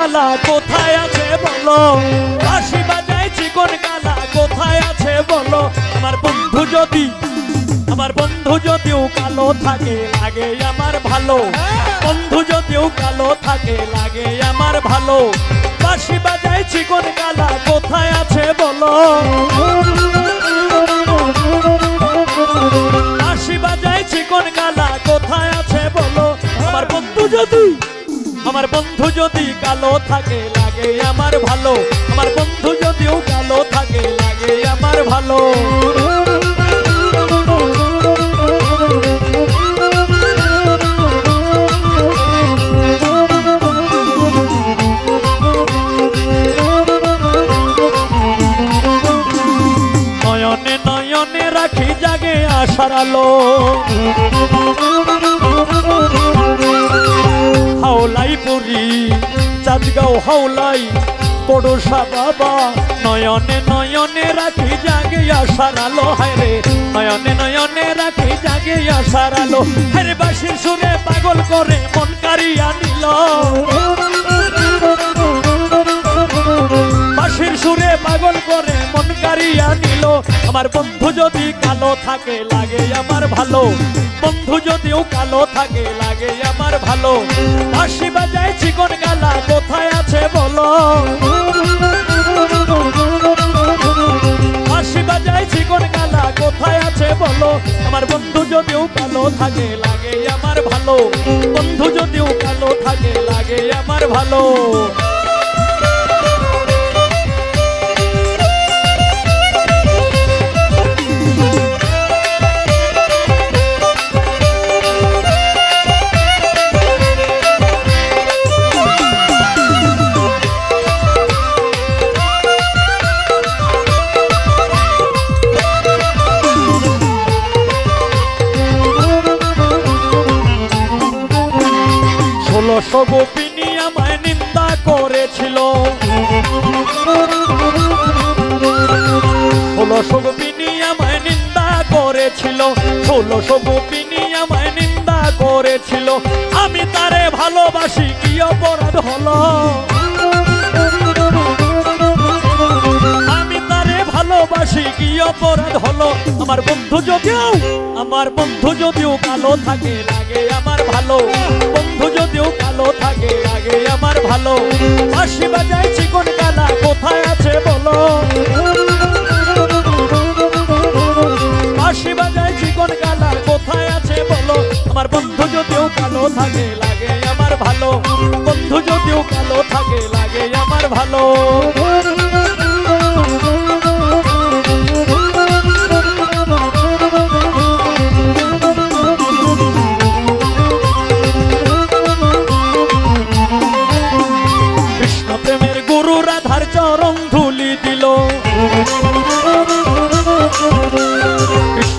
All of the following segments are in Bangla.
কালা, কোথায় আছে বলো? বাঁশি বাজায় চিকন কালা, কোথায় আছে বলো? আমার বন্ধু যদি, আমার বন্ধু যদিও কালো থাকে, লাগে আমার ভালো। বন্ধু যদিও কালো থাকে, লাগে আমার ভালো। বাঁশি বাজায় চিকন কালা, কোথায় আছে বলো? বাঁশি বাজায় চিকন কালা বন্ধু যদি কালো থাকে, লাগে আমার ভালো। আমার বন্ধু যদিও কালো থাকে, লাগে আমার ভালো। নয়নে নয়নে রাখি জাগে আশার আলো। হাওলাই পড়োশা বাবা নয়নে নয়নে রাখি জাগে আশার আলো হায়রে নয়নে নয়নে রাখি জাগে আশার আলো। হায়রে বাসির সুরে পাগল করে মন কারিয়া নিল। বাঁশির সুরে পাগল করে মন কারিয়া নিল। আমার বন্ধু যদি কালো থাকে, লাগে আমার ভালো। বন্ধু যদিও কালো থাকে, লাগে আমার ভালো। বাঁশি বাজায় চিকন গালা কালো থাকে লাগে আমার ভালো। বন্ধু যদিও কালো থাকে লাগে আমার ভালো। ষোলোশো গোপিনী আমায় নিন্দা করেছিল। ষোলোশো গোপিনী আমায় নিন্দা করেছিল। ষোলোশো গোপিনী আমায় নিন্দা করেছিল। আমি তারে ভালোবাসি, কি অপরাধ হলো? আমি তারে ভালোবাসি, কি অপরাধ হলো? আমার বন্ধু যদিও, আমার বন্ধু যদিও কালো থাকে লাগে আমার ভালো। থাকে লাগে আমার ভালো। বাঁশি বাজায় চিকন কালা কোথায় আছে বলো? বাঁশি বাজায় চিকন কালা কোথায় আছে বলো? আমার বন্ধু যদিও কালো থাকে, লাগে আমার ভালো। বন্ধু যদিও কালো থাকে, লাগে আমার ভালো।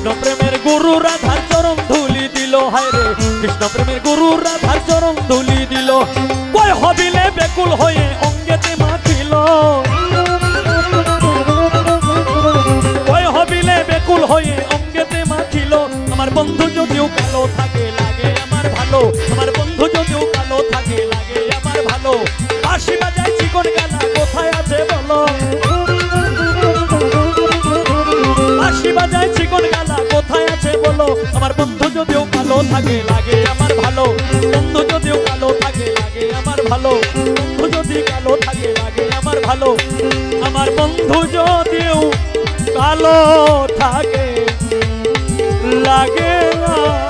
কৃষ্ণ প্রেমের গুরু রাধার চরণ ধুলি দিল, হায় রে। কৃষ্ণ প্রেমের গুরু রাধার চরণ ধুলি দিল। কয় হবিলে বেকুল হয়ে অঙ্গেতে মাখিল। কয় হবিলে বেকুল হয়ে অঙ্গেতে মাখিল। আমার বন্ধু যদিও কালো থাকে, লাগে আমার ভালো। আমার বন্ধু যদিও কালো থাকে, লাগে আমার ভালো। বাঁশি বাজায় থাকে লাগে আমার ভালো। বন্ধু যদিও কালো থাকে, লাগে আমার ভালো। বন্ধু যদি কালো থাকে, লাগে আমার ভালো। আমার বন্ধু যদিও কালো থাকে, লাগে ভালো